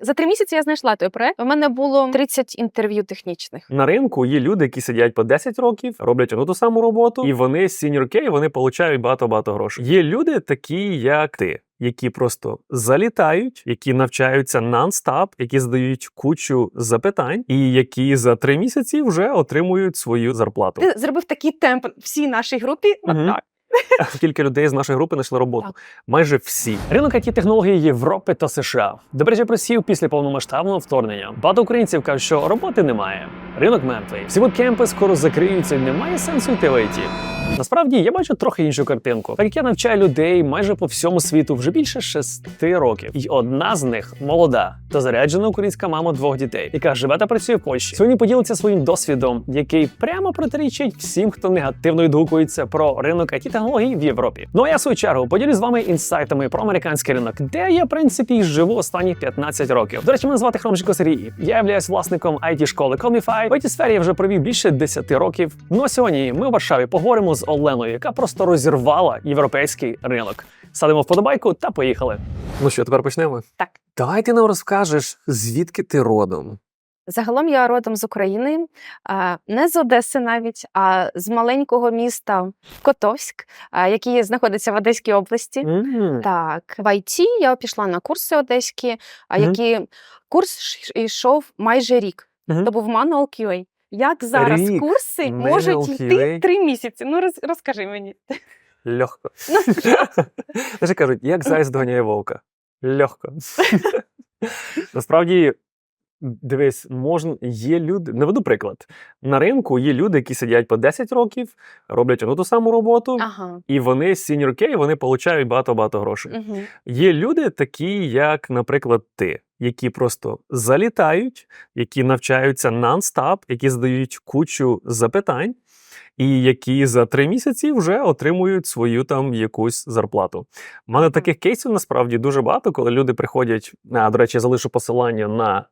За три місяці я знайшла той проект. У мене було 30 інтерв'ю технічних. На ринку є люди, які сидять по 10 років, роблять одну ту саму роботу, і вони сіньорки, вони получають багато-багато грошей. Є люди, такі як ти. Які просто залітають, які навчаються нон-стоп, які задають кучу запитань, і які за три місяці вже отримують свою зарплату. Ти зробив такий темп всій нашій групі. Мгм. Отак. Скільки людей з нашої групи знайшли роботу? Так. Майже всі. Ринок it технологій Європи та США добре просів після повномасштабного вторгнення. Багато українців кажуть, що роботи немає. Ринок мертвий. Всі буткемпи скоро закриються, і немає сенсу йти в IT. Насправді я бачу трохи іншу картинку. Так як я навчаю людей майже по всьому світу вже більше шести років, і одна з них молода та заряджена українська мама двох дітей, яка живе та працює в Польщі. Сьогодні поділиться своїм досвідом, який прямо протирічить всім, хто негативно відгукується про ринок it технологій в Європі. Ну а я в свою чергу поділюсь з вами інсайтами про американський ринок, де я в принципі і живу останні 15 років. До речі, мене звати Хромченко Сергій. Я являюсь власником it школи Comify. В it сфері я вже провів більше 10 років. Ну а сьогодні ми в Варшаві поговоримо з Оленою, яка просто розірвала європейський ринок. Садимо вподобайку та поїхали. Ну що, тепер почнемо? Так. Давай ти нам розкажеш, звідки ти родом. Загалом я родом з України, не з Одеси навіть, а з маленького міста Котовськ, який знаходиться в Одеській області. Мгм. Так, в IT я пішла на курси одеські, а Мгм. які курс йшов майже рік. Мгм. То був Manual QA. Як зараз Рік. курси Manual можуть йти три місяці? Ну роз, розкажи мені. Легко. Ну, кажуть, як заяць доганяє вовка. Легко. Насправді, дивись, можна, є люди, наведу приклад. На ринку є люди, які сидять по 10 років, роблять одну ту саму роботу, Ага. і вони сіньорки, вони получають багато-багато грошей. Угу. Є люди, такі, як, наприклад, ти, які просто залітають, які навчаються нон-стап, які задають кучу запитань, і які за три місяці вже отримують свою там якусь зарплату. У мене таких кейсів насправді дуже багато, коли люди приходять. А, до речі, я залишу посилання на,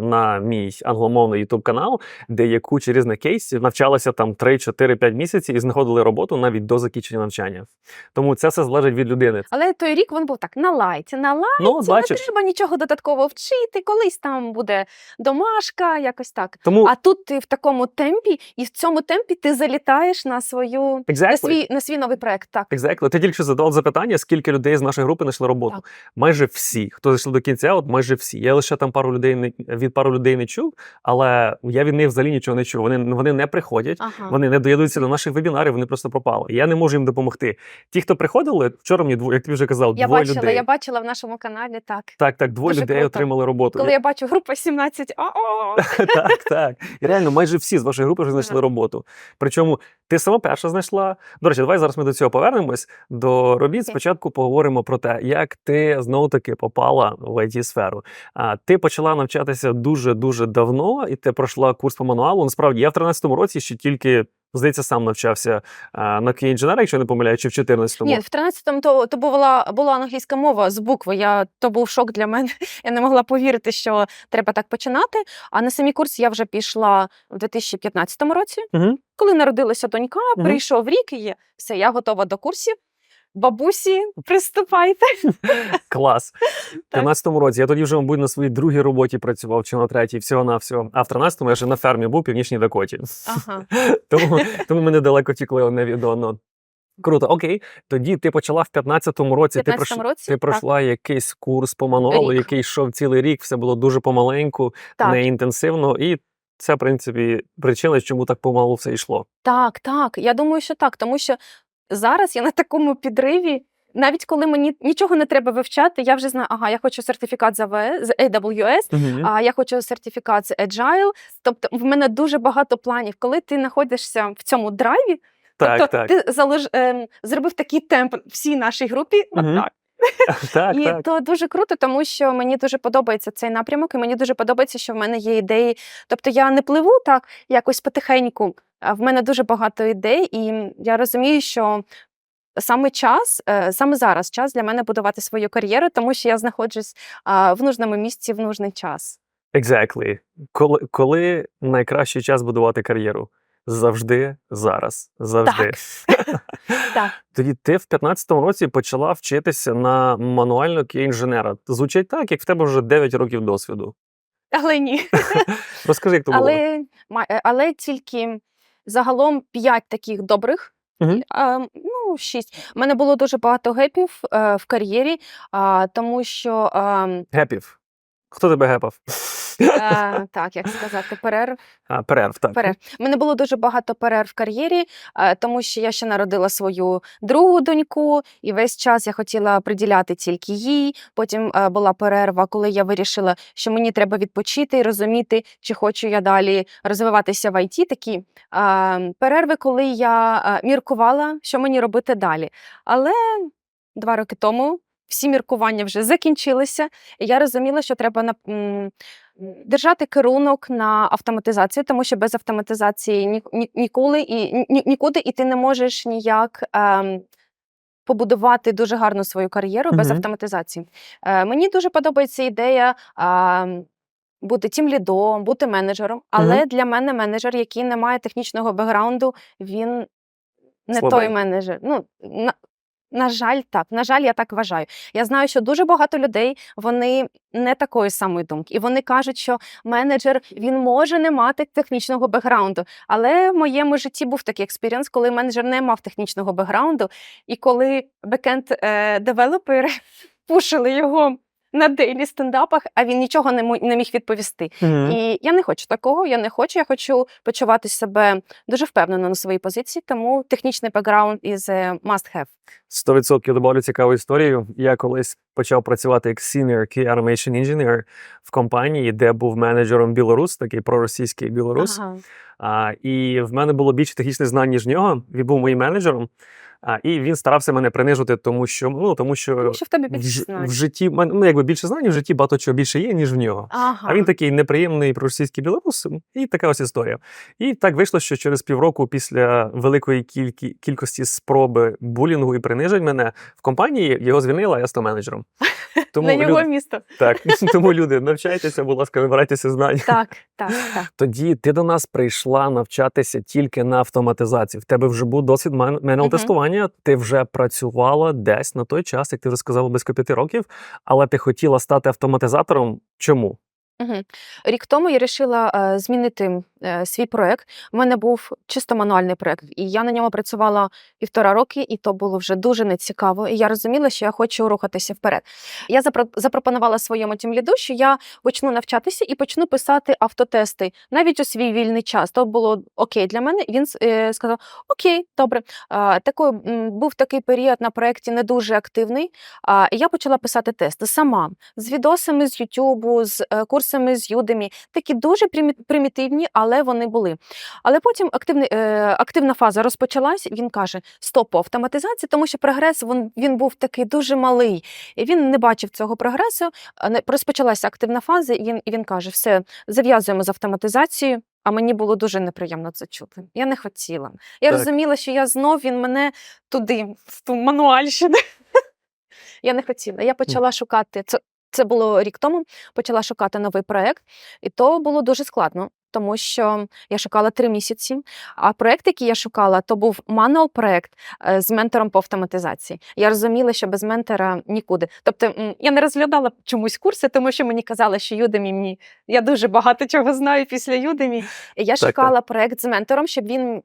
на мій англомовний YouTube канал, де є куча різних кейсів, навчалися там 3, 4, 5 місяців і знаходили роботу навіть до закінчення навчання. Тому це все залежить від людини. Але той рік він був так на лайті, на лайті, Ну, не треба нічого додатково вчити, колись там буде домашка, якось так. тому А тут ти в такому темпі, і в цьому темпі ти залітаєш на свою на свій на свій новий проект. Так. Exactly. Ти тільки що задав запитання, скільки людей з нашої групи знайшли роботу. Так. Майже всі, хто зайшли до кінця, от майже всі. Я лише там пару людей не від пару людей не чув, але я від них взагалі нічого не чув. Вони вони не приходять, Ага. вони не доєднуються до наших вебінарів, вони просто пропали. Я не можу їм допомогти. Ті, хто приходили, вчора мені двоє, як ти вже казав, Я двоє бачила, людей. я бачила в нашому каналі так. Так, так, двоє Дуже людей круто. отримали роботу. Коли я бачу група 17, а так, так. І реально, майже всі з вашої групи вже знайшли роботу. Причому ти сама перша знайшла. До речі, давай зараз ми до цього повернемось. До робіт. Спочатку поговоримо про те, як ти знову таки попала в it сферу. А ти почала навчатися дуже дуже давно, і ти пройшла курс по мануалу. Насправді, я в 13-му році ще тільки. Здається, сам навчався а, на QA інженера, якщо не помиляю, чи в 14-му. Ні, в 13-му то, то була, була англійська мова з букви. Я, то був шок для мене. Я не могла повірити, що треба так починати. А на самі курси я вже пішла в 2015 році. Угу. Коли народилася донька, Мгм. прийшов рік і. Все, я готова до курсів. Бабусі, приступайте. Клас. В 13-му році я тоді вже, мабуть, на своїй другій роботі працював, чи на третій, всього на всього. А в 13-му я ще на фермі був в північній Дакоті. Ага. Тому, тому ми недалеко тікли одне від одного. Круто, окей. Тоді ти почала в 15-му році. В ти 15-му пройш- році, ти так. пройшла якийсь курс по мануалу, який йшов цілий рік, все було дуже помаленьку, Так. не інтенсивно. І це, в принципі, причина, чому так помалу все йшло. Так, так. Я думаю, що так, тому що зараз я на такому підриві. Навіть коли мені нічого не треба вивчати, я вже знаю, ага, я хочу сертифікат з AWS, uh-huh. а я хочу сертифікат з Agile. Тобто в мене дуже багато планів. Коли ти знаходишся в цьому драйві, Так, тобто так. ти залож, ем, зробив такий темп всій нашій групі, отак. так, і так. то дуже круто, тому що мені дуже подобається цей напрямок, і мені дуже подобається, що в мене є ідеї. Тобто я не пливу так якось потихеньку, а в мене дуже багато ідей, і я розумію, що. Саме час, е, саме зараз час для мене будувати свою кар'єру, тому що я знаходжусь в нужному місці в нужний час. Exactly. Коли, коли найкращий час будувати кар'єру? Завжди зараз. Завжди. Так. Тоді ти в 15-му році почала вчитися на мануального інженера. Звучить так, як в тебе вже 9 років досвіду. Але ні. Розкажи, як то було. Але, але тільки загалом п'ять таких добрих. А, ну, шість. У мене було дуже багато гепів е, в кар'єрі, а, тому що а, Гепів. Хто тебе гепав? е, так, як сказати, перерв. А, перерв, так. перерв. У мене було дуже багато перерв в кар'єрі, е, тому що я ще народила свою другу доньку, і весь час я хотіла приділяти тільки їй. Потім е, була перерва, коли я вирішила, що мені треба відпочити і розуміти, чи хочу я далі розвиватися в ІТ. Такі е, перерви, коли я е, міркувала, що мені робити далі. Але два роки тому. Всі міркування вже закінчилися, і я розуміла, що треба на держати керунок на автоматизацію, тому що без автоматизації ні, ні, ніколи і ні, нікуди, і ти не можеш ніяк ем, побудувати дуже гарну свою кар'єру без Мгм. автоматизації. Е, мені дуже подобається ідея. ем, бути тім лідом, бути менеджером, але для мене менеджер, який не має технічного бекграунду, він не Слабий. той менеджер. Ну, на, на жаль, так. На жаль, я так вважаю. Я знаю, що дуже багато людей вони не такої самої думки, і вони кажуть, що менеджер він може не мати технічного бекграунду. Але в моєму житті був такий експірієнс, коли менеджер не мав технічного бекграунду, і коли бекенд е, девелопери пушили його. На дейлі стендапах, а він нічого не, не міг відповісти. Мгм. І я не хочу такого. Я не хочу. Я хочу почувати себе дуже впевнено на своїй позиції, тому технічний бекграунд is a must have. 100% добавлю цікаву історію. Я колись почав працювати як Senior Key Automation Engineer в компанії, де був менеджером білорус, такий проросійський білорус. Ага. А, і в мене було більше технічних знань, ніж нього. Він був моїм менеджером. А, і він старався мене принижувати, тому що ну тому що, Тому що в тебе в, більше в житті ну, якби більше знань, в житті багато чого більше є, ніж в нього. Ага. А він такий неприємний проросійський білорус, і така ось історія. І так вийшло, що через півроку після великої кількі, кількості спроби булінгу і принижень мене в компанії його звільнила, я став менеджером. Тому на його люди, місто. так, тому люди, навчайтеся, будь ласка, набирайтеся знань. Так, так, так. Тоді ти до нас прийшла навчатися тільки на автоматизації. В тебе вже був досвід мене тестування. Ти вже працювала десь на той час, як ти вже сказала, близько п'яти років, але ти хотіла стати автоматизатором. Чому? Угу. Рік тому я вирішила е, змінити е, свій проект. У мене був чисто мануальний проект, і я на ньому працювала півтора роки, і то було вже дуже нецікаво. І я розуміла, що я хочу рухатися вперед. Я запро- запропонувала своєму тімліду, що я почну навчатися і почну писати автотести навіть у свій вільний час. То було окей для мене. Він е, сказав: Окей, добре. А, такий, був такий період на проєкті не дуже активний. І я почала писати тести сама з відосами з Ютубу, з е, курсами з Udemy. Такі дуже примітивні, але вони були. Але потім активний, е, активна фаза розпочалась. Він каже: стоп автоматизації, тому що прогрес він, він був такий дуже малий. І він не бачив цього прогресу. Розпочалася активна фаза, і він, він каже: все, зав'язуємо з автоматизацією. А мені було дуже неприємно це чути. Я не хотіла. Я Так. розуміла, що я знов він мене туди, в ту мануальщину. Я не хотіла. Я почала шукати це. Це було рік тому. Почала шукати новий проект, і то було дуже складно, тому що я шукала три місяці. А проект, який я шукала, то був мануал проект е, з ментором по автоматизації. Я розуміла, що без ментора нікуди. Тобто я не розглядала чомусь курси, тому що мені казали, що Udemy мені я дуже багато чого знаю після Udemy. І я Так, шукала проект з ментором, щоб він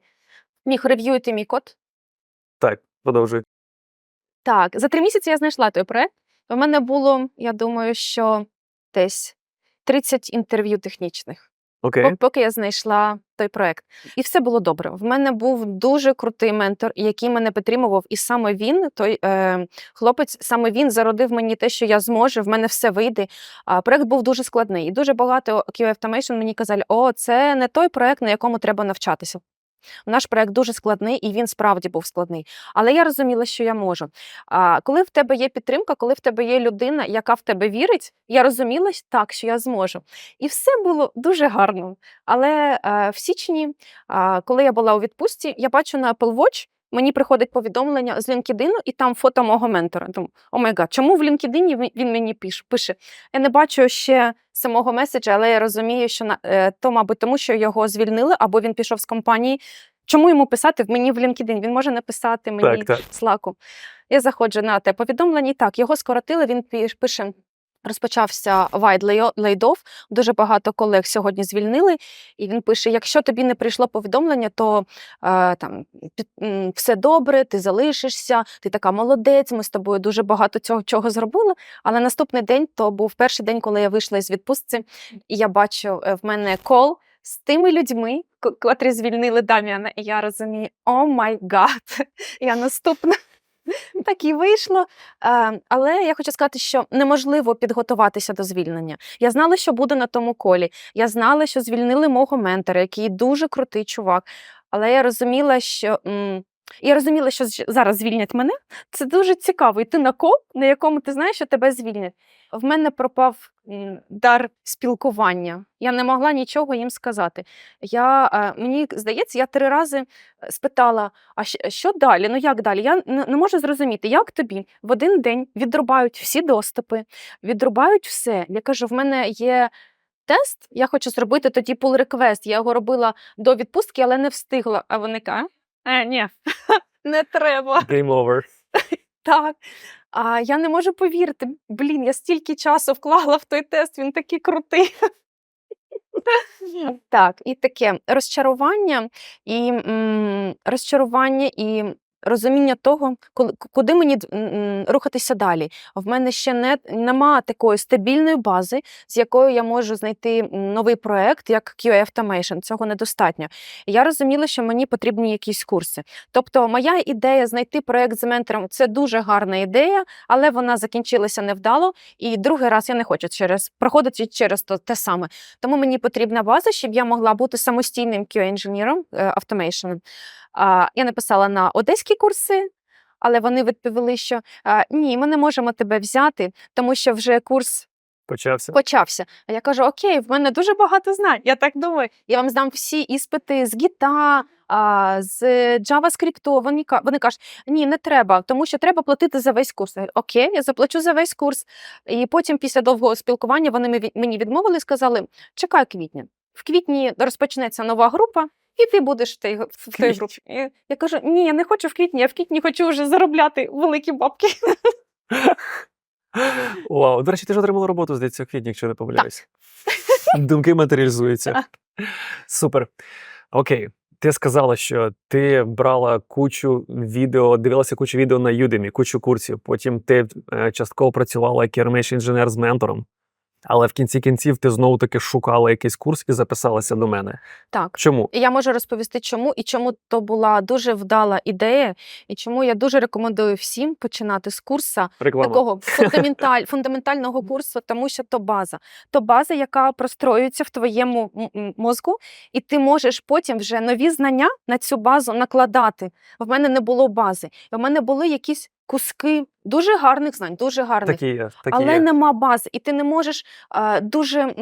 міг рев'ювати мій код. Так, продовжуй. Так, за три місяці я знайшла той проект. У мене було, я думаю, що десь 30 інтерв'ю технічних, пок- поки я знайшла той проект. І все було добре. В мене був дуже крутий ментор, який мене підтримував. І саме він, той е, хлопець, саме він зародив мені те, що я зможу, в мене все вийде. А проект був дуже складний. І дуже багато QA Automation мені казали, о, це не той проект, на якому треба навчатися. Наш проект дуже складний, і він справді був складний. Але я розуміла, що я можу. А коли в тебе є підтримка, коли в тебе є людина, яка в тебе вірить, я розуміла так, що я зможу. І все було дуже гарно. Але а, в січні, а, коли я була у відпустці, я бачу на Apple Watch мені приходить повідомлення з LinkedIn, і там фото мого ментора. Думаю, о май гад, чому в LinkedIn він- мені пише? пише? Я не бачу ще самого меседжа, але я розумію, що на е, то, мабуть, тому що його звільнили, або він пішов з компанії. Чому йому писати в мені в LinkedIn? Він може написати мені Так, так. Слаку. Я заходжу на те повідомлення, і так, його скоротили, він пише. Розпочався wide laid-off, Дуже багато колег сьогодні звільнили. І він пише: якщо тобі не прийшло повідомлення, то е, там все добре, ти залишишся, ти така молодець. Ми з тобою дуже багато цього чого зробили. Але наступний день то був перший день, коли я вийшла із відпустці, і я бачу е, в мене кол з тими людьми, котрі звільнили Дам'яна. І я розумію, о май гад, я наступна. Так і вийшло. Але я хочу сказати, що неможливо підготуватися до звільнення. Я знала, що буду на тому колі. Я знала, що звільнили мого ментора, який дуже крутий чувак. Але я розуміла, що. Я розуміла, що зараз звільнять мене. Це дуже цікаво. Йти на кол, на якому ти знаєш, що тебе звільнять. В мене пропав дар спілкування. Я не могла нічого їм сказати. Я, е, мені здається, я три рази е, спитала: а що далі? Ну як далі? Я не, можу зрозуміти, як тобі в один день відрубають всі доступи, відрубають все. Я кажу, в мене є. Тест, я хочу зробити тоді pull request. Я його робила до відпустки, але не встигла. А вони кажуть, е, ні, не треба. Game over. Так. А я не можу повірити. Блін, я стільки часу вклала в той тест, він такий крутий. Так, і таке розчарування і м, розчарування і розуміння того, куди мені рухатися далі. В мене ще не нема такої стабільної бази, з якою я можу знайти новий проект, як QA Automation. Цього недостатньо. Я розуміла, що мені потрібні якісь курси. Тобто, моя ідея знайти проект з ментором це дуже гарна ідея, але вона закінчилася невдало. І другий раз я не хочу через проходити через то те саме. Тому мені потрібна база, щоб я могла бути самостійним QA-інженером автомейшеном. Я написала на одеські курси. Але вони відповіли, що а, ні, ми не можемо тебе взяти, тому що вже курс Почався. почався. А я кажу: Окей, в мене дуже багато знань. Я так думаю. Я вам здам всі іспити з гіта, а, з JavaScript. Вони, вони кажуть, ні, не треба, тому що треба платити за весь курс. Я говорю, Окей, я заплачу за весь курс. І потім, після довгого спілкування, вони мені відмовили і сказали: чекай квітня. В квітні розпочнеться нова група. І ти будеш в той, в той групі. Я кажу: ні, я не хочу в квітні, я в квітні хочу вже заробляти великі бабки. Вау. До речі, ти ж отримала роботу, здається, у квітні, якщо не помиляюся. Думки матеріалізуються. Супер. Окей. Ти сказала, що ти брала кучу відео, дивилася кучу відео на Udemy, кучу курсів. Потім ти е, частково працювала як кермеш інженер з ментором. Але в кінці кінців ти знову таки шукала якийсь курс і записалася до мене. Так. Чому? І я можу розповісти, чому і чому то була дуже вдала ідея, і чому я дуже рекомендую всім починати з курсу Реклама. такого фундаменталь, фундаментального курсу, тому що то база. То база, яка простроюється в твоєму мозку, і ти можеш потім вже нові знання на цю базу накладати. В мене не було бази. І в мене були якісь куски дуже гарних знань, дуже гарних. Такі є. Такі Але є. нема бази, і ти не можеш а, дуже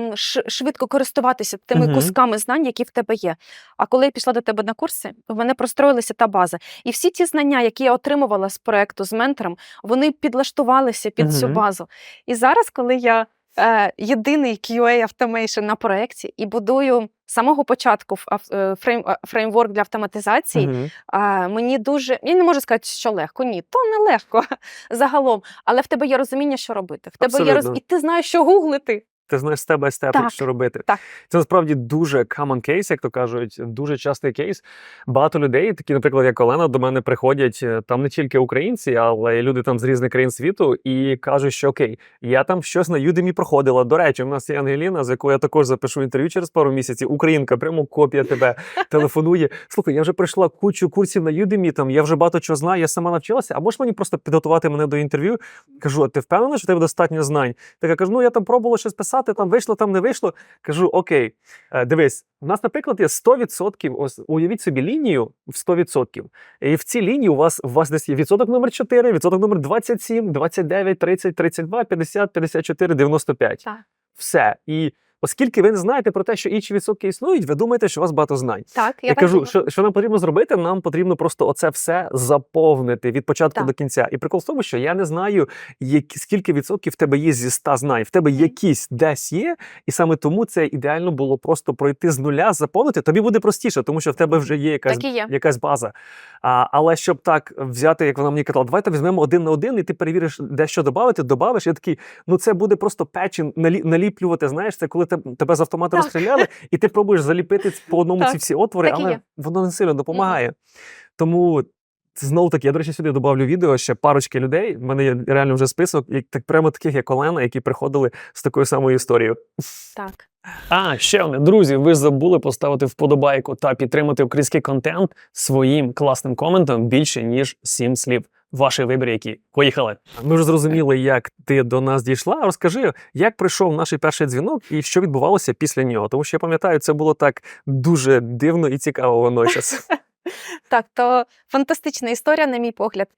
швидко користуватися тими угу. кусками знань, які в тебе є. А коли я пішла до тебе на курси, в мене простроїлася та база. І всі ті знання, які я отримувала з проекту з ментором, вони підлаштувалися під цю базу. І зараз, коли я е, єдиний QA Automation на проєкті і будую з самого початку е, фрейм, е, фреймворк для автоматизації, Мгм. а, мені дуже я не можу сказати, що легко. Ні, то не легко загалом. Але в тебе є розуміння, що робити. В тебе є роз... І ти знаєш, що гуглити. Ти знаєш степ бай степ, Так, що робити. так. Це насправді дуже common case, як то кажуть, дуже частий кейс. Багато людей, такі, наприклад, як Олена, до мене приходять е, там не тільки українці, але й люди там з різних країн світу, і кажуть, що окей, я там щось на Udemy проходила. До речі, у нас є Ангеліна, з якою я також запишу інтерв'ю через пару місяців. Українка, прямо копія тебе телефонує. Слухай, я вже пройшла кучу курсів на Udemy, там я вже багато чого знаю, я сама навчилася. А можеш мені просто підготувати мене до інтерв'ю? Кажу, а ти впевнена, що тебе достатньо знань? Так я кажу, ну я там пробувала щось писати, там вийшло, там не вийшло. Кажу, окей, е, дивись, у нас, наприклад, є 100%, ось уявіть собі лінію в 100%. І в цій лінії у вас, у вас десь є відсоток номер 4, відсоток номер 27, 29, 30, 32, 50, 54, 95. Так. Все. І оскільки ви не знаєте про те, що інші відсотки існують, ви думаєте, що у вас багато знань. Так, Я, так кажу, що, що нам потрібно зробити? Нам потрібно просто оце все заповнити від початку Так. до кінця. І прикол в тому, що я не знаю, які, скільки відсотків в тебе є зі 100 знань. В тебе якісь десь є, і саме тому це ідеально було просто пройти з нуля, заповнити. Тобі буде простіше, тому що в тебе вже є якась, Так є. якась база. А, але щоб так взяти, як вона мені казала, давайте візьмемо один на один, і ти перевіриш, де що додати, додавиш. Я такий, ну це буде просто налі, наліплювати. Знаєш, це коли те- тебе з автомата Так. розстріляли, і ти пробуєш заліпити по одному Так, ці всі отвори, так але воно не сильно допомагає. Тому. Знову таки, я, до речі, сюди додавлю відео ще парочки людей. В мене є реально вже список, як так прямо таких, як Олена, які приходили з такою самою історією. Так. А ще одне, друзі, ви забули поставити вподобайку та підтримати український контент своїм класним коментом більше ніж сім слів. Ваші вибір, які поїхали. Ми вже зрозуміли, як ти до нас дійшла. Розкажи, як прийшов наш перший дзвінок і що відбувалося після нього. Тому що я пам'ятаю, це було так дуже дивно і цікаво водночас. Так, то фантастична історія, на мій погляд.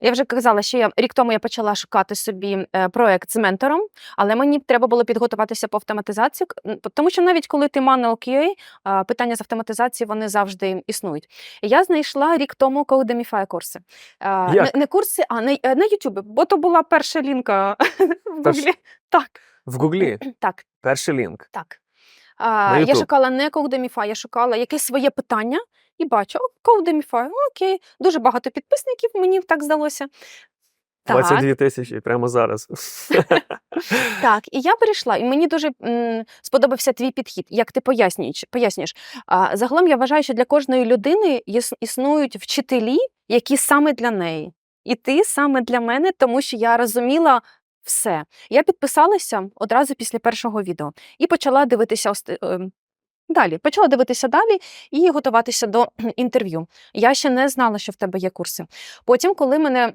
Я вже казала, що я рік тому я почала шукати собі е, проект з ментором, але мені треба було підготуватися по автоматизації, тому що навіть коли ти manual QA, е, питання з автоматизації вони завжди існують. Я знайшла рік тому Codemify курси. Е, Як? Не, не курси, а на, е, на YouTube, бо то була перша лінка в Гуглі. Так, В Гуглі так. перший лінк. Так. А, я шукала не Codemify, я шукала якесь своє питання і бачу, Codemify, окей, дуже багато підписників, мені так здалося. 22 тисячі прямо зараз. так, і я перейшла, і мені дуже м, сподобався твій підхід, як ти пояснюєш. пояснюєш. А, загалом я вважаю, що для кожної людини іс- існують вчителі, які саме для неї. І ти саме для мене, тому що я розуміла все. Я підписалася одразу після першого відео і почала дивитися ем, далі. Почала дивитися далі і готуватися до інтерв'ю. Я ще не знала, що в тебе є курси. Потім, коли мене.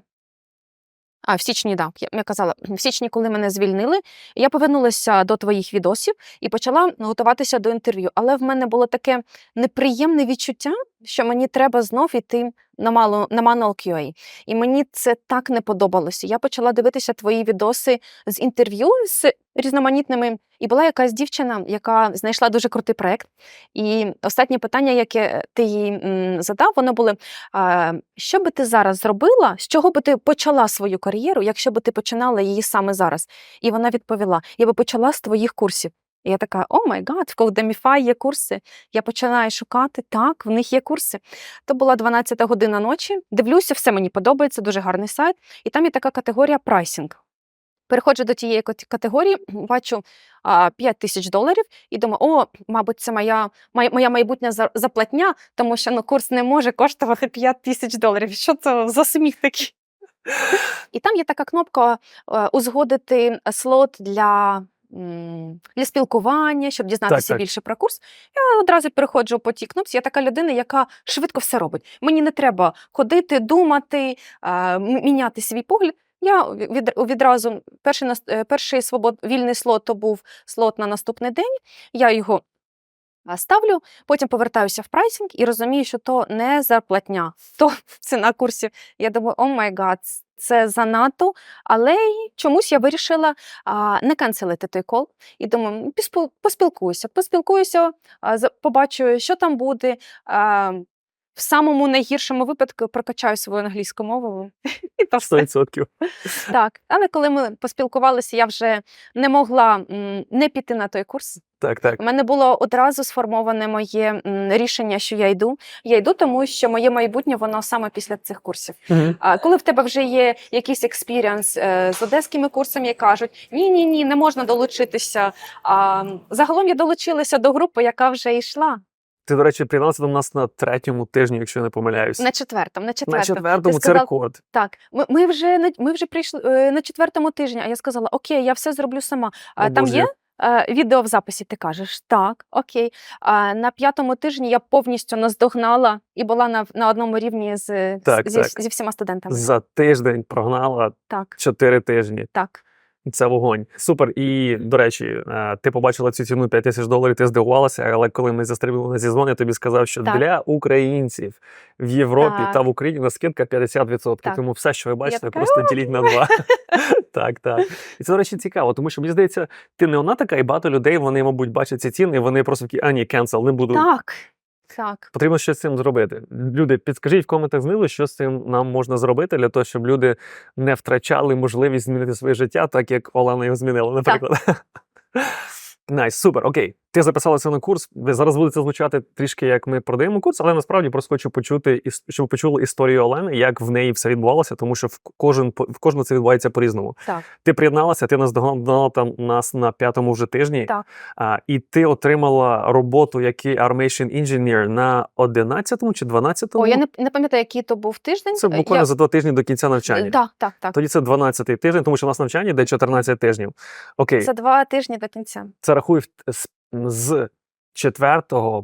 А, в січні, так, я, я казала, в січні, коли мене звільнили, я повернулася до твоїх відосів і почала готуватися до інтерв'ю. Але в мене було таке неприємне відчуття, що мені треба знов іти на малу на Manual QA. І мені це так не подобалося. Я почала дивитися твої відоси з інтерв'ю з різноманітними. І була якась дівчина, яка знайшла дуже крутий проект. І останнє питання, яке ти їй задав, воно було: а, що би ти зараз зробила, з чого би ти почала свою кар'єру, якщо би ти починала її саме зараз? І вона відповіла: я би почала з твоїх курсів. І я така: о май гад, в Codemify є курси. Я починаю шукати. Так, в них є курси. То була 12 година ночі. Дивлюся, все мені подобається, дуже гарний сайт. І там є така категорія прайсінг. Переходжу до тієї категорії, бачу а, 5 тисяч доларів і думаю, о, мабуть, це моя, моя, майбутня заплатня, тому що ну, курс не може коштувати 5 тисяч доларів. Що це за сміх такий? І там є така кнопка е, узгодити слот для, для спілкування, щоб дізнатися так. більше про курс. Я одразу переходжу по тій кнопці. Я така людина, яка швидко все робить. Мені не треба ходити, думати, міняти свій погляд. Я від, відразу перший, е, перший свобод, вільний слот то був слот на наступний день. Я його ставлю, потім повертаюся в прайсинг і розумію, що то не зарплатня, то ціна курсів. Я думаю, о май гад, це занадто. Але чомусь я вирішила а, не канцелити той кол. І думаю, «М, поспілкуюся, поспілкуюся, побачу, що там буде. А, в самому найгіршому випадку прокачаю свою англійську мову. І то все. 100%. Так, але коли ми поспілкувалися, я вже не могла м, не піти на той курс. Так, так. У мене було одразу сформоване моє м, рішення, що я йду. Я йду, тому що моє майбутнє воно саме після цих курсів. Мгм. А коли в тебе вже є якийсь експіріанс з одеськими курсами, і кажуть: ні, ні, ні, не можна долучитися. А, загалом я долучилася до групи, яка вже йшла Ти, до речі, приєднався до нас на третьому тижні, якщо я не помиляюсь. на четвертому. На четвертому. На четвертому. Ти це сказав- рекорд. Так, ми, ми вже ми вже прийшли е, на четвертому тижні. А я сказала: Окей, я все зроблю сама. О, там Боже, є е, відео в записі. Ти кажеш, так, окей. А на п'ятому тижні я повністю наздогнала і була на, на одному рівні з, Так, зі, так. зі всіма студентами. За тиждень прогнала Так, чотири тижні. так. Це вогонь. Супер. І до речі, е, ти побачила цю ціну 5 тисяч доларів, ти здивувалася, але коли ми застрибнули на зізвон, я тобі сказав, що Так. для українців в Європі Так. та в Україні на скидка 50%. Так. Тому все, що ви бачите, така, просто діліть на два. так, так. І це, до речі, цікаво, тому що мені здається, ти не одна така, і багато людей вони, мабуть, бачать ці ціни, і вони просто такі, а ні, кенсел, не буду. Так. Так. Потрібно щось з цим зробити. Люди, підскажіть в коментах знизу, що з цим нам можна зробити для того, щоб люди не втрачали можливість змінити своє життя, так як Олена його змінила, наприклад. Найс, супер, окей. Ти записалася на курс. Зараз будете звучати трішки, як ми продаємо курс, але насправді просто хочу почути, щоб почули історію Олени, як в неї все відбувалося, тому що в кожен в кожного це відбувається по-різному. Так. Ти приєдналася, ти наздогнала там нас на п'ятому вже тижні. Так. А, і ти отримала роботу як Armation Engineer на 11-му чи 12-му? О, я не, не пам'ятаю, який то був тиждень. Це буквально я... за два тижні до кінця навчання. Так, так, так. Тоді це 12-й тиждень, тому що у нас навчання йде 14 тижнів. Окей, За два тижні до кінця. це рахуй в- з, з 4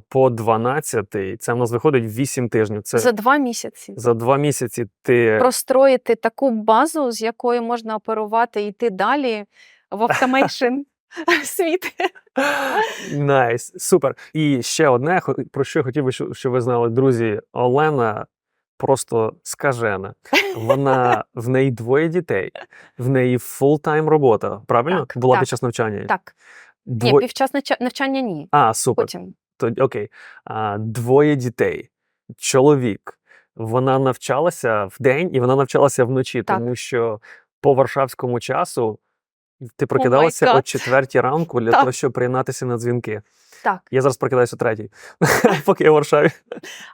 по 12, це в нас виходить 8 тижнів. Це За два місяці. за два місяці ти Простроїти таку базу, з якою можна оперувати і йти далі в автомейшн світ. Найс, супер. І ще одне, про що я хотів би, щоб ви знали, друзі, Олена просто скажена. Вона в неї двоє дітей, в неї фултайм робота. Правильно? Так, Була так. під час навчання. Так. Ні, Дво... під час навчання ні. А, супер. Потім. Тоді, окей. А, двоє дітей, чоловік. Вона навчалася в день і вона навчалася вночі, Так. тому що по варшавському часу ти прокидалася о четвертій ранку для Так. того, щоб приєднатися на дзвінки. Так. Я зараз прокидаюся третій, поки я в Варшаві.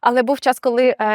Але був час, коли е,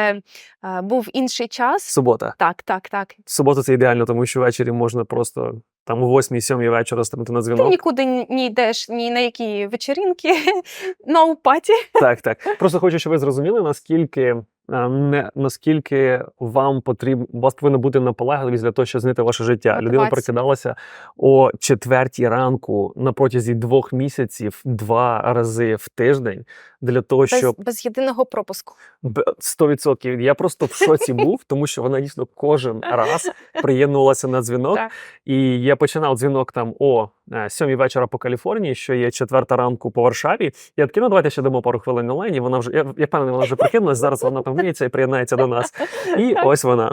е, був інший час. Субота. Так, так, так. Субота це ідеально, тому що ввечері можна просто там о 8-7 вечора ставити на Ти дзвінок. нікуди ні- не йдеш, ні на які вечеринки, на упаті. Так, так. Просто хочу, щоб ви зрозуміли, наскільки. Не наскільки вам потрібно, у вас повинна бути наполегливість для того, щоб змінити ваше життя. Людина прокидалася о четвертій ранку на протязі двох місяців два рази в тиждень для того, Без, щоб без єдиного пропуску. Б- 100%. Я просто в шоці був, тому що вона дійсно кожен раз приєднувалася на дзвінок. Так. І я починав дзвінок там о е, сьомій вечора по Каліфорнії, що є четверта ранку по Варшаві. Я такий, ну давайте ще дамо пару хвилин онлайн. І вона вже я, я впевнений, вона вже прикинулась. Зараз вона помиється і приєднається до нас. І Так. ось вона.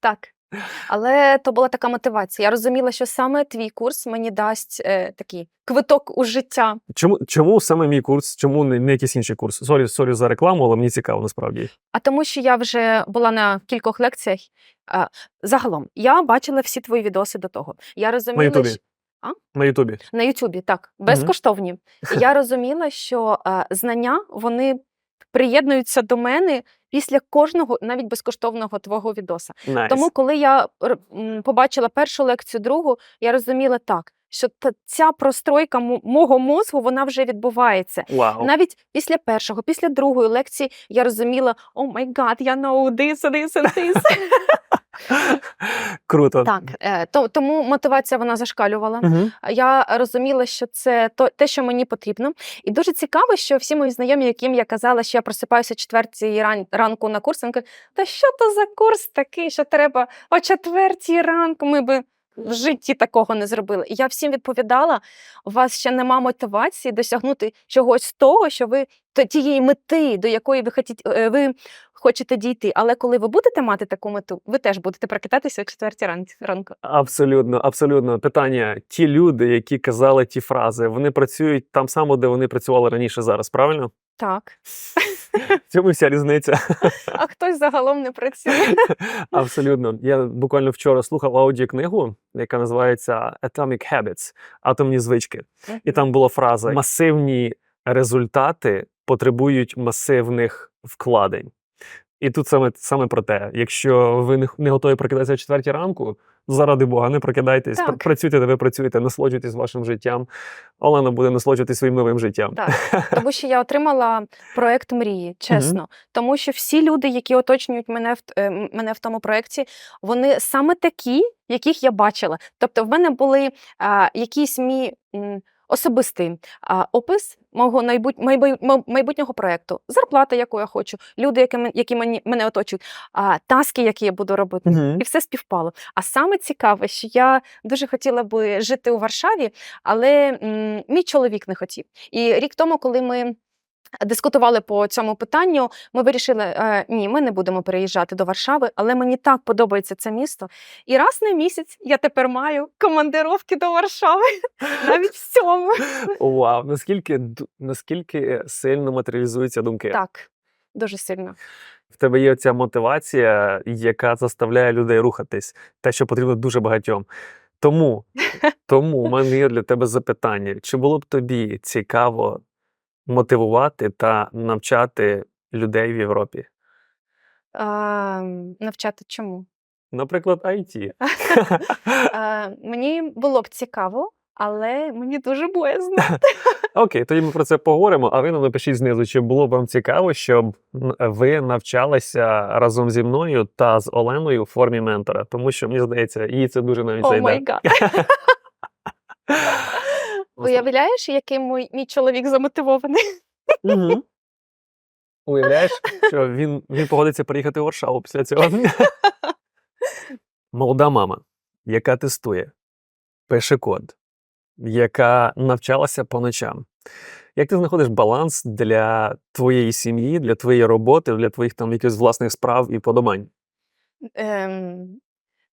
Так. Але то була така мотивація. Я розуміла, що саме твій курс мені дасть е, такий квиток у життя. Чому чому саме мій курс? Чому не, не якийсь інший курс? Сорі, сорі за рекламу, але мені цікаво насправді. А тому, що я вже була на кількох лекціях. А, загалом, я бачила всі твої відоси до того. Я розуміла, Ютубі? що- На Ютубі. на Ютубі, так, безкоштовні. І я розуміла, що е, знання вони приєднуються до мене після кожного, навіть безкоштовного твого відоса. Nice. Тому, коли я побачила першу лекцію, другу, я розуміла так, що ця простройка мо- мого мозку вона вже відбувається. Wow. Навіть після першого, після другої лекції я розуміла, о май гад, я know this, this and this. Круто. так, е, то, тому мотивація вона зашкалювала. Угу. Я розуміла, що це то, те, що мені потрібно. І дуже цікаво, що всі мої знайомі, яким я казала, що я просипаюся четвертій ран, ранку на курс, вони кажуть, та що то за курс такий, що треба о четвертій ранку, ми би в житті такого не зробили. І я всім відповідала: у вас ще нема мотивації досягнути чогось того, що ви тієї мети, до якої ви хотіть, е, ви хочете дійти. Але коли ви будете мати таку мету, ви теж будете прокидатися о четвертій ран- ранку. Абсолютно, абсолютно. Питання: ті люди, які казали ті фрази, вони працюють там само, де вони працювали раніше зараз, правильно? Так. В цьому вся різниця. А хтось загалом не працює. Абсолютно. Я буквально вчора слухав аудіокнигу, яка називається Atomic Habits атомні звички. І там була фраза: масивні результати потребують масивних вкладень. І тут саме, саме про те, якщо ви не, не готові прокидатися о четвертій ранку, заради Бога, не прокидайтесь, Так. працюйте, де ви працюєте, насолоджуйтесь вашим життям. Олена буде насолоджуватись своїм новим життям. Так, тому що я отримала проект мрії, чесно. Тому що всі люди, які оточують мене в е, мене в тому проєкті, вони саме такі, яких я бачила. Тобто, в мене були а, якісь мій м, особистий а, опис мого майбутнього майбу- майбутнього проєкту, зарплата, яку я хочу, люди, які, які мені, мене оточують, а, таски, які я буду робити. І все співпало. А саме цікаве, що я дуже хотіла би жити у Варшаві, але м, мій чоловік не хотів. І рік тому, коли ми. Дискутували по цьому питанню. Ми вирішили, е, ні, ми не будемо переїжджати до Варшави, але мені так подобається це місто. І раз на місяць я тепер маю командировки до Варшави, навіть в цьому. Вау, наскільки наскільки сильно матеріалізуються думки. Так, дуже сильно. В тебе є ця мотивація, яка заставляє людей рухатись, те, що потрібно дуже багатьом. Тому, тому у мене є для тебе запитання: чи було б тобі цікаво мотивувати та навчати людей в Європі? А, навчати чому? Наприклад, IT. А, мені було б цікаво, але мені дуже боязно. Окей, тоді ми про це поговоримо. А ви нам напишіть знизу, чи було б вам цікаво, щоб ви навчалися разом зі мною та з Оленою в формі ментора, тому що мені здається, їй це дуже навіть О зайде. май гад. Уявляєш, який мій, мій чоловік замотивований? Угу. Уявляєш, що він, він погодиться приїхати в Варшаву після цього. Молода мама, яка тестує, пише код, яка навчалася по ночам. Як ти знаходиш баланс для твоєї сім'ї, для твоєї роботи, для твоїх там якихось власних справ і подобань? Ем,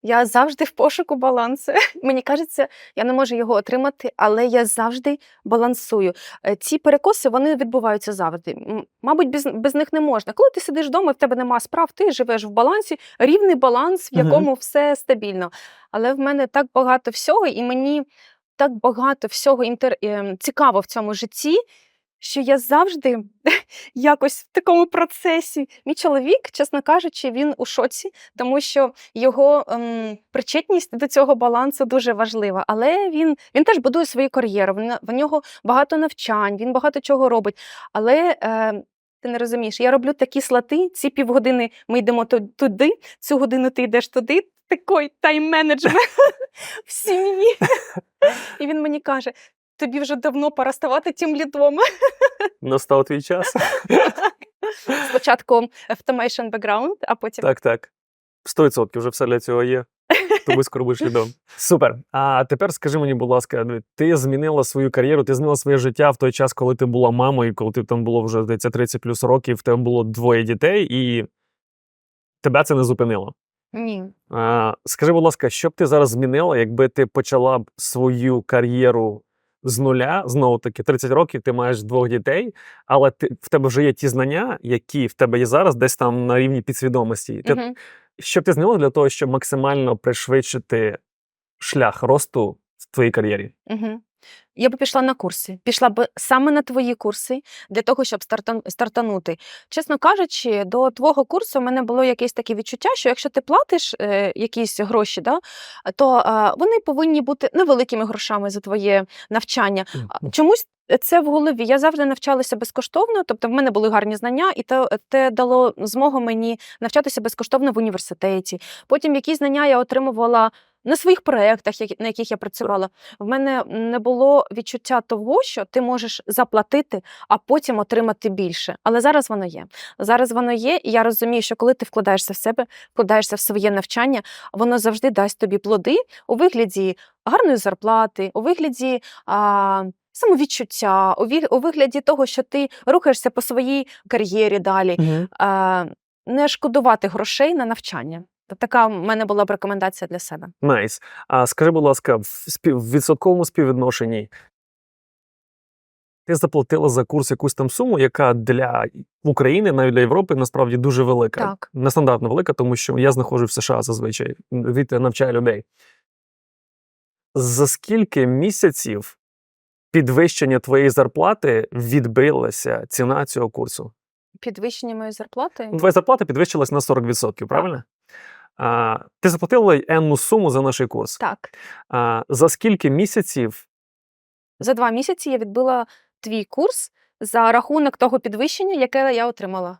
я завжди в пошуку балансу. Мені кажеться, я не можу його отримати, але я завжди балансую. Е, Ці перекоси вони відбуваються завжди. Мабуть, без, без них не можна. Коли ти сидиш вдома, в тебе нема справ, ти живеш в балансі, рівний баланс, в якому все стабільно. Але в мене так багато всього, і мені так багато всього інтер... ем, цікаво в цьому житті, що я завжди якось в такому процесі. Мій чоловік, чесно кажучи, він у шоці, тому що його ем, причетність до цього балансу дуже важлива. Але він, він теж будує свою кар'єру. В, нього багато навчань, він багато чого робить. Але е, ти не розумієш, я роблю такі слати, ці півгодини ми йдемо туди, цю годину ти йдеш туди. Такий тайм-менеджмент в сім'ї. І він мені каже: тобі вже давно пора ставати тим лідом. Настав твій час? Спочатку automation background, а потім Так, так. 100% вже все для цього є. Тобі скоро будеш лідом. Супер. А тепер скажи мені, будь ласка, ну, ти змінила свою кар'єру, ти змінила своє життя в той час, коли ти була мамою, коли ти там було вже здається 30 плюс років, в тебе було двоє дітей, і тебе це не зупинило. ні. А, скажи, будь ласка, що б ти зараз змінила, якби ти почала б свою кар'єру з нуля, знову таки, 30 років, ти маєш двох дітей, але ти, в тебе вже є ті знання, які в тебе є зараз, десь там на рівні підсвідомості. Ти, Мгм. Що б ти зняла для того, щоб максимально пришвидшити шлях росту в твоїй кар'єрі? Угу. Я б пішла на курси, пішла б саме на твої курси для того, щоб стартанути. Чесно кажучи, до твого курсу в мене було якесь таке відчуття, що якщо ти платиш е, якісь гроші, да, то е, вони повинні бути невеликими грошами за твоє навчання. Чомусь це в голові. Я завжди навчалася безкоштовно, тобто в мене були гарні знання, і те, те дало змогу мені навчатися безкоштовно в університеті. Потім якісь знання я отримувала на своїх проєктах, на яких я працювала. В мене не було відчуття того, що ти можеш заплатити, а потім отримати більше. Але зараз воно є. Зараз воно є, і я розумію, що коли ти вкладаєшся в себе, вкладаєшся в своє навчання, воно завжди дасть тобі плоди у вигляді гарної зарплати, у вигляді. А, Самовідчуття, у вигляді того, що ти рухаєшся по своїй кар'єрі далі, а, не шкодувати грошей на навчання. Та Така в мене була б рекомендація для себе. Найс. А скажи, будь ласка, в, спів, в відсотковому співвідношенні ти заплатила за курс якусь там суму, яка для України, навіть для Європи, насправді дуже велика. Так. Нестандартно велика, тому що я знаходжусь в США зазвичай, від навчаю людей. За скільки місяців підвищення твоєї зарплати відбилася ціна цього курсу? Підвищення моєї зарплати Твоя зарплата підвищилась на 40%, правильно? А, ти заплатила енну суму за наш курс. так. А, за скільки місяців За два місяці я відбила твій курс за рахунок того підвищення, яке я отримала.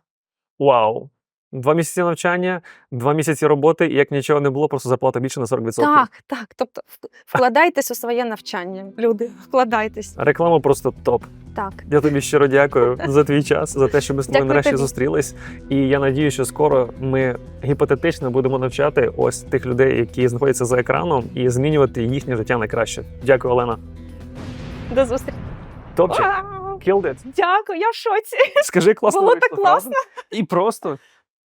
Вау! Два місяці навчання, два місяці роботи, і як нічого не було, просто зарплата більше на 40%. Так, так. Тобто вкладайтесь у своє навчання. Люди, вкладайтесь. Реклама просто топ. Так. Я тобі щиро дякую за твій час, за те, що ми з тобою нарешті тобі. зустрілись. І я надію, що скоро ми гіпотетично будемо навчати ось тих людей, які знаходяться за екраном, і змінювати їхнє життя на краще. Дякую, Олена. До зустрічі. Топчик. Вау! Killed it. Дякую, я в шоці. Скажи класно. Було так класно. правда? І просто